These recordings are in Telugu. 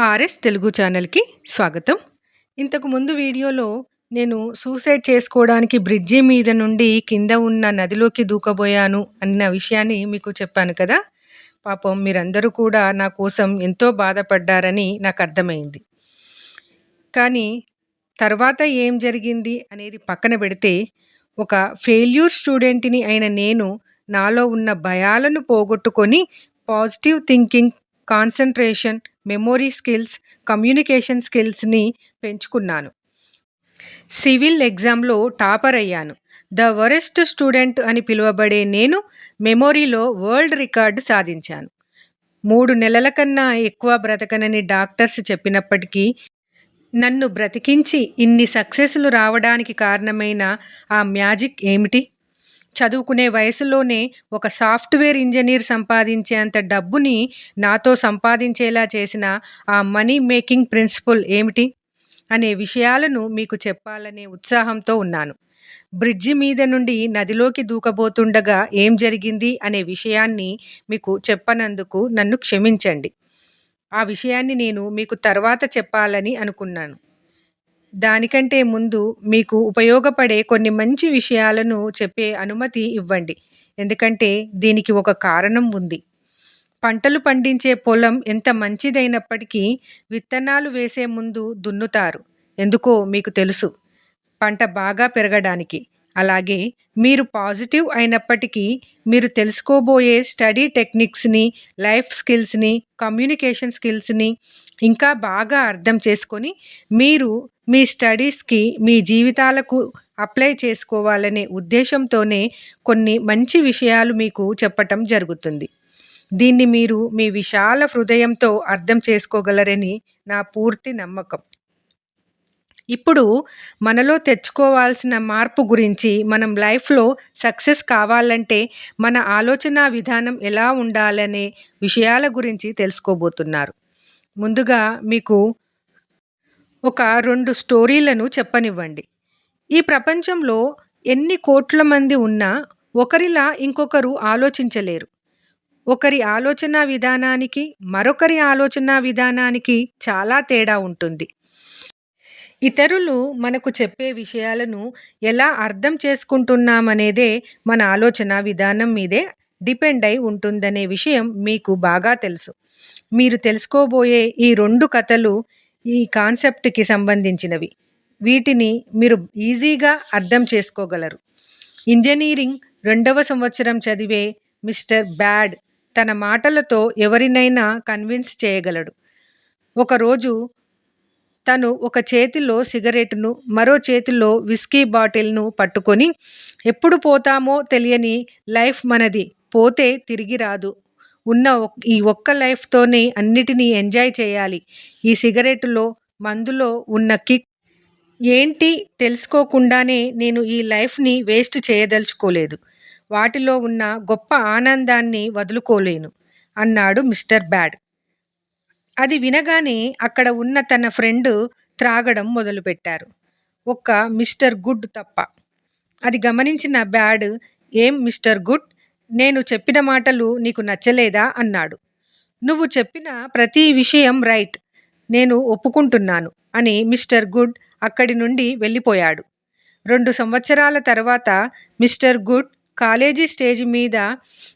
ఆర్ఎస్ తెలుగు ఛానల్‌కి స్వాగతం. ఇంతకు ముందు వీడియోలో నేను సూసైడ్ చేసుకోవడానికి బ్రిడ్జి మీద నుండి కింద ఉన్న నదిలోకి దూకబోయాను అన్న విషయాన్ని మీకు చెప్పాను కదా! పాపం మీరందరూ కూడా నా కోసం ఎంతో బాధపడ్డారని నాకు అర్థమైంది కానీ తర్వాత ఏం జరిగింది అనేది పక్కన పెడితే, ఒక ఫెయిల్యూర్ స్టూడెంట్‌ని అయిన నేను నాలో ఉన్న భయాలను పోగొట్టుకొని positive thinking, concentration, memory skills, communication స్కిల్స్‌ని పెంచుకున్నాను. సివిల్ ఎగ్జామ్‌లో టాపర్ అయ్యాను. ద వరెస్ట్ స్టూడెంట్ అని పిలువబడే నేను మెమొరీలో వరల్డ్ రికార్డ్ సాధించాను. మూడు నెలల కన్నా ఎక్కువ బ్రతకనని డాక్టర్స్ చెప్పినప్పటికీ, నన్ను బ్రతికించి ఇన్ని సక్సెస్‌లు రావడానికి కారణమైన ఆ మ్యాజిక్ ఏమిటి? చదువుకునే వయసులోనే ఒక సాఫ్ట్‌వేర్ ఇంజనీర్ సంపాదించేంత డబ్బుని నాతో సంపాదించేలా చేసిన ఆ మనీ మేకింగ్ ప్రిన్సిపల్ ఏమిటి? అనే విషయాలను మీకు చెప్పాలనే ఉత్సాహంతో ఉన్నాను. బ్రిడ్జి మీద నుండి నదిలోకి దూకబోతుండగా ఏం జరిగింది అనే విషయాన్ని మీకు చెప్పనందుకు నన్ను క్షమించండి. ఆ విషయాన్ని నేను మీకు తర్వాత చెప్పాలని అనుకున్నాను. దానికంటే ముందు మీకు ఉపయోగపడే కొన్ని మంచి విషయాలను చెప్పే అనుమతి ఇవ్వండి. ఎందుకంటే దీనికి ఒక కారణం ఉంది. పంటలు పండించే పొలం ఎంత మంచిదైనప్పటికీ విత్తనాలు వేసే ముందు దున్నుతారు. ఎందుకో మీకు తెలుసు. పంట బాగా పెరగడానికి. అలాగే మీరు పాజిటివ్ అయినప్పటికీ మీరు తెలుసుకోబోయే స్టడీ టెక్నిక్స్‌ని, లైఫ్ స్కిల్స్‌ని, కమ్యూనికేషన్ స్కిల్స్‌ని ఇంకా బాగా అర్థం చేసుకొని మీరు మీ స్టడీస్‌కి, మీ జీవితాలకు అప్లై చేసుకోవాలనే ఉద్దేశంతోనే కొన్ని మంచి విషయాలు మీకు చెప్పటం జరుగుతుంది. దీన్ని మీరు మీ విశాల హృదయంతో అర్థం చేసుకోగలరని నా పూర్తి నమ్మకం. ఇప్పుడు మనలో తెచ్చుకోవాల్సిన మార్పు గురించి, మనం లైఫ్‌లో సక్సెస్ కావాలంటే మన ఆలోచనా విధానం ఎలా ఉండాలనే విషయాల గురించి తెలుసుకోబోతున్నారు. ముందుగా మీకు ఒక రెండు స్టోరీలను చెప్పనివ్వండి. ఈ ప్రపంచంలో ఎన్ని కోట్ల మంది ఉన్నా ఒకరిలా ఇంకొకరు ఆలోచించలేరు. ఒకరి ఆలోచనా విధానానికి, మరొకరి ఆలోచనా విధానానికి చాలా తేడా ఉంటుంది. ఇతరులు మనకు చెప్పే విషయాలను ఎలా అర్థం చేసుకుంటున్నామనేదే మన ఆలోచనా విధానం మీదే డిపెండ్ అయి ఉంటుందనే విషయం మీకు బాగా తెలుసు. మీరు తెలుసుకోబోయే ఈ రెండు కథలు ఈ కాన్సెప్ట్‌కి సంబంధించినవి. వీటిని మీరు ఈజీగా అర్థం చేసుకోగలరు. ఇంజనీరింగ్ రెండవ సంవత్సరం చదివే మిస్టర్ బ్యాడ్ తన మాటలతో ఎవరినైనా కన్విన్స్ చేయగలడు. ఒకరోజు తను ఒక చేతిలో సిగరెట్‌ను, మరో చేతిలో విస్కీ బాటిల్‌ను పట్టుకొని ఎప్పుడు పోతామో తెలియని లైఫ్ మనది. పోతే తిరిగి రాదు. ఉన్న ఈ ఒక్క లైఫ్‌తోనే అన్నిటినీ ఎంజాయ్ చేయాలి. ఈ సిగరెట్లో మందులో ఉన్న కిక్ ఏంటి తెలుసుకోకుండానే నేను ఈ లైఫ్‌ని వేస్ట్ చేయదలుచుకోలేదు. వాటిలో ఉన్న గొప్ప ఆనందాన్ని వదులుకోలేను అన్నాడు మిస్టర్ బ్యాడ్. అది వినగానే అక్కడ ఉన్న తన ఫ్రెండ్ త్రాగడం మొదలుపెట్టారు. ఒక్క మిస్టర్ గుడ్ తప్ప. అది గమనించిన బ్యాడ్ ఏం మిస్టర్ గుడ్! నేను చెప్పిన మాటలు నీకు నచ్చలేదా? అన్నాడు. నువ్వు చెప్పిన ప్రతి విషయం రైట్. నేను ఒప్పుకుంటున్నాను అని మిస్టర్ గుడ్ అక్కడి నుండి వెళ్ళిపోయాడు. రెండు సంవత్సరాల తర్వాత మిస్టర్ గుడ్ కాలేజీ స్టేజ్ మీద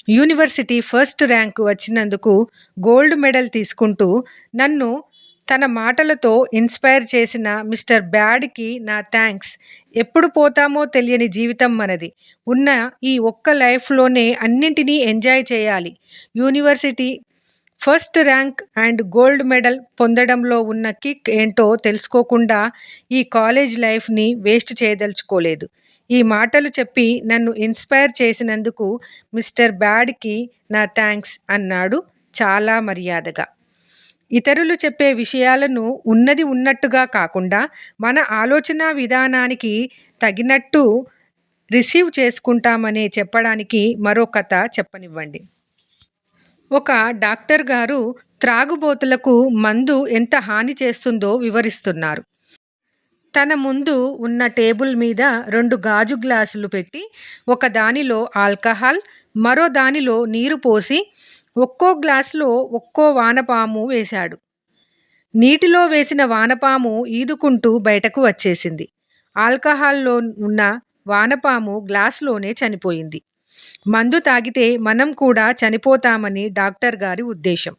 యూనివర్సిటీ ఫస్ట్ ర్యాంక్ వచ్చినందుకు గోల్డ్ మెడల్ తీసుకుంటూ నన్ను తన మాటలతో ఇన్స్పైర్ చేసిన మిస్టర్ బ్యాడ్‌కి నా థ్యాంక్స్ ఎప్పుడు పోతామో తెలియని జీవితం మనది. ఉన్న ఈ ఒక్క లైఫ్‌లోనే అన్నింటినీ ఎంజాయ్ చేయాలి. University first rank and gold medal పొందడంలో ఉన్న కిక్ ఏంటో తెలుసుకోకుండా ఈ కాలేజ్ లైఫ్‌ని వేస్ట్ చేయదలుచుకోలేదు. ఈ మాటలు చెప్పి నన్ను ఇన్స్పైర్ చేసినందుకు మిస్టర్ బ్యాడ్‌కి నా థ్యాంక్స్ అన్నాడు చాలా మర్యాదగా. ఇతరులు చెప్పే విషయాలను ఉన్నది ఉన్నట్టుగా కాకుండా మన ఆలోచనా విధానానికి తగినట్టు రిసీవ్ చేసుకుంటామనే చెప్పడానికి మరో కథ చెప్పనివ్వండి. ఒక డాక్టర్ గారు త్రాగుబోతులకు మందు ఎంత హాని చేస్తుందో వివరిస్తున్నారు. తన ముందు ఉన్న టేబుల్ మీద రెండు గాజు గ్లాసులు పెట్టి ఒక దానిలో ఆల్కహాల్, మరో దానిలో నీరు పోసి ఒక్కో గ్లాసులో ఒక్కో వానపాము వేశాడు. నీటిలో వేసిన వానపాము ఈదుకుంటూ బయటకు వచ్చేసింది. ఆల్కహాల్లో ఉన్న వానపాము గ్లాసులోనే చనిపోయింది. మందు తాగితే మనం కూడా చనిపోతామని డాక్టర్ గారి ఉద్దేశం.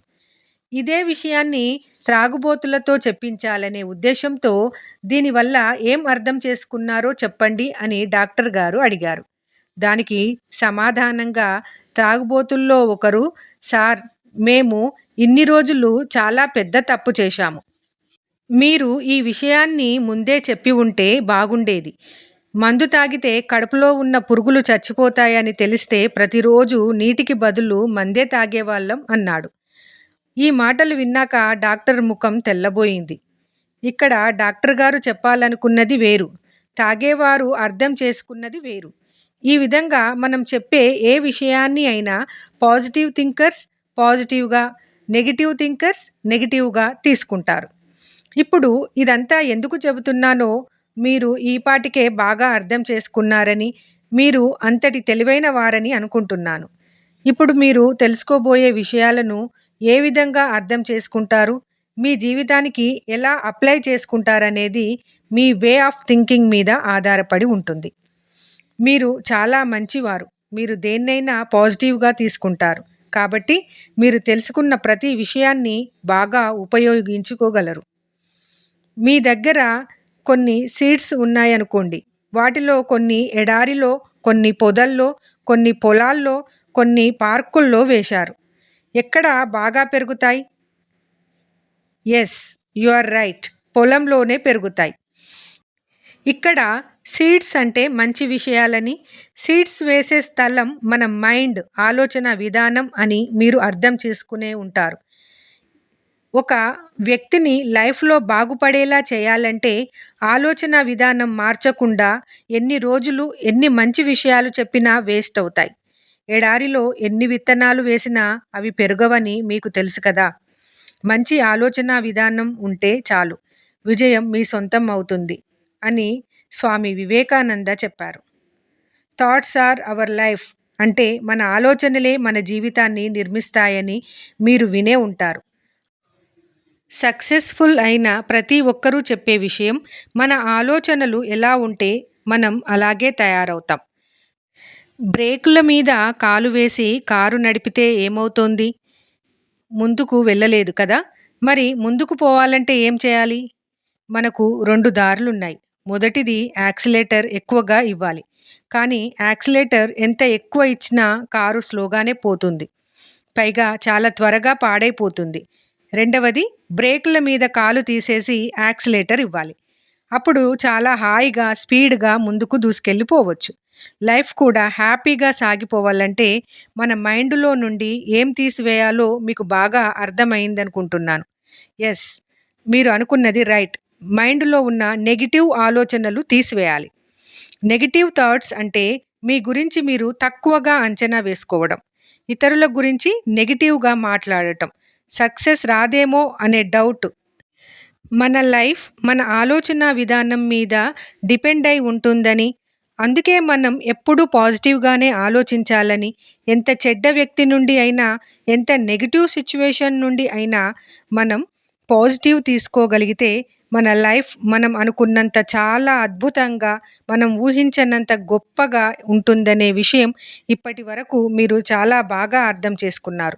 ఇదే విషయాన్ని త్రాగుబోతులతో చెప్పించాలనే ఉద్దేశంతో దీనివల్ల ఏం అర్థం చేసుకున్నారో చెప్పండి అని డాక్టర్ గారు అడిగారు. దానికి సమాధానంగా త్రాగుబోతుల్లో ఒకరు సార్ మేము ఇన్ని రోజులు చాలా పెద్ద తప్పు చేశాము. మీరు ఈ విషయాన్ని ముందే చెప్పి ఉంటే బాగుండేది. మందు తాగితే కడుపులో ఉన్న పురుగులు చచ్చిపోతాయని తెలిస్తే ప్రతిరోజు నీటికి బదులు మందే తాగేవాళ్ళం అన్నాడు. ఈ మాటలు విన్నాక డాక్టర్ ముఖం తెల్లబోయింది. ఇక్కడ డాక్టర్ గారు చెప్పాలనుకున్నది వేరు. తాగేవారు అర్థం చేసుకున్నది వేరు. ఈ విధంగా మనం చెప్పే ఏ విషయాన్ని అయినా పాజిటివ్ థింకర్స్ పాజిటివ్గా నెగిటివ్ థింకర్స్ నెగిటివ్గా తీసుకుంటారు. ఇప్పుడు ఇదంతా ఎందుకు చెబుతున్నానో మీరు ఈ పాటికే బాగా అర్థం చేసుకున్నారని మీరు అంతటి తెలివైన వారని అనుకుంటున్నాను. ఇప్పుడు మీరు తెలుసుకోబోయే విషయాలను ఏ విధంగా అర్థం చేసుకుంటారు మీ జీవితానికి ఎలా అప్లై చేసుకుంటారనేది మీ వే ఆఫ్ థింకింగ్ మీద ఆధారపడి ఉంటుంది. మీరు చాలా మంచివారు. మీరు దేన్నైనా పాజిటివ్గా తీసుకుంటారు. కాబట్టి మీరు తెలుసుకున్న ప్రతి విషయాన్ని బాగా ఉపయోగించుకోగలరు. మీ దగ్గర కొన్ని సీడ్స్ ఉన్నాయనుకోండి. వాటిలో కొన్ని ఎడారిలో కొన్ని పొదల్లో కొన్ని పొలాల్లో కొన్ని పార్కుల్లో వేశారు. ఎక్కడ బాగా పెరుగుతాయి? ఎస్ యు ఆర్ రైట్ పొలంలోనే పెరుగుతాయి. ఇక్కడ సీడ్స్ అంటే మంచి విషయాలని. సీడ్స్ వేసే స్థలం మన మైండ్ ఆలోచన విధానం అని మీరు అర్థం చేసుకునే ఉంటారు. ఒక వ్యక్తిని లైఫ్లో బాగుపడేలా చేయాలంటే ఆలోచన విధానం మార్చకుండా ఎన్ని రోజులు ఎన్ని మంచి విషయాలు చెప్పినా వేస్ట్ అవుతాయి. ఎడారిలో ఎన్ని విత్తనాలు వేసినా అవి పెరగవని మీకు తెలుసు కదా. మంచి ఆలోచన విధానం ఉంటే చాలు. విజయం మీ సొంతం అవుతుంది అని స్వామి వివేకానంద చెప్పారు. థాట్స్ ఆర్ అవర్ లైఫ్ అంటే మన ఆలోచనలే మన జీవితాన్ని నిర్మిస్తాయని మీరు వినే ఉంటారు. సక్సెస్ఫుల్ అయిన ప్రతి ఒక్కరూ చెప్పే విషయం మన ఆలోచనలు ఎలా ఉంటే మనం అలాగే తయారవుతాం. బ్రేకుల మీద కాలు వేసి కారు నడిపితే ఏమవుతోంది? ముందుకు వెళ్ళలేదు కదా? మరి ముందుకు పోవాలంటే ఏం చేయాలి? మనకు రెండు దారులున్నాయి. మొదటిది యాక్సిలేటర్ ఎక్కువగా ఇవ్వాలి. కానీ యాక్సిలేటర్ ఎంత ఎక్కువ ఇచ్చినా కారు స్లోగానే పోతుంది. పైగా చాలా త్వరగా పాడైపోతుంది. రెండవది బ్రేకుల మీద కాలు తీసేసి యాక్సిలేటర్ ఇవ్వాలి. అప్పుడు చాలా హాయిగా స్పీడ్గా ముందుకు దూసుకెళ్ళిపోవచ్చు. లైఫ్ కూడా హ్యాపీగా సాగిపోవాలంటే మన మైండ్లో నుండి ఏం తీసివేయాలో మీకు బాగా అర్థమైందనుకుంటున్నాను. ఎస్ మీరు అనుకున్నది రైట్. మైండ్లో ఉన్న నెగిటివ్ ఆలోచనలు తీసివేయాలి. నెగిటివ్ థాట్స్ అంటే మీ గురించి మీరు తక్కువగా అంచనా వేసుకోవడం ఇతరుల గురించి నెగిటివ్గా మాట్లాడటం సక్సెస్ రాదేమో అనే డౌట్ మన లైఫ్ మన ఆలోచన విధానం మీద డిపెండ్ అయి ఉంటుందని అందుకే మనం ఎప్పుడూ పాజిటివ్గానే ఆలోచించాలని ఎంత చెడ్డ వ్యక్తి నుండి అయినా ఎంత నెగిటివ్ సిచ్యువేషన్ నుండి అయినా మనం పాజిటివ్ తీసుకోగలిగితే మన లైఫ్ మనం అనుకున్నంత చాలా అద్భుతంగా మనం ఊహించనంత గొప్పగా ఉంటుందనే విషయం ఇప్పటి వరకు మీరు చాలా బాగా అర్థం చేసుకున్నారు.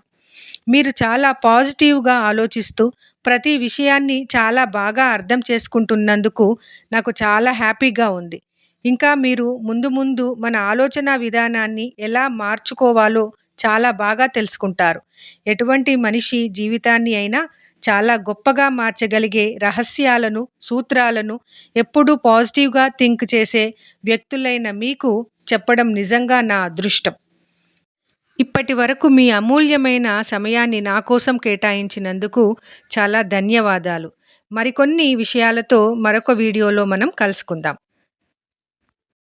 మీరు చాలా పాజిటివ్గా ఆలోచిస్తూ ప్రతి విషయాన్ని చాలా బాగా అర్థం చేసుకుంటున్నందుకు నాకు చాలా హ్యాపీగా ఉంది. ఇంకా మీరు ముందు ముందు మన ఆలోచన విధానాన్ని ఎలా మార్చుకోవాలో చాలా బాగా తెలుసుకుంటారు. ఎటువంటి మనిషి జీవితాన్ని అయినా చాలా గొప్పగా మార్చగలిగే రహస్యాలను సూత్రాలను ఎప్పుడూ పాజిటివ్గా థింక్ చేసే వ్యక్తులైన మీకు చెప్పడం నిజంగా నా అదృష్టం. ఇప్పటి వరకు మీ అమూల్యమైన సమయాన్ని నా కోసం కేటాయించినందుకు చాలా ధన్యవాదాలు. మరికొన్ని విషయాలతో మరొక వీడియోలో మనం కలుసుకుందాం.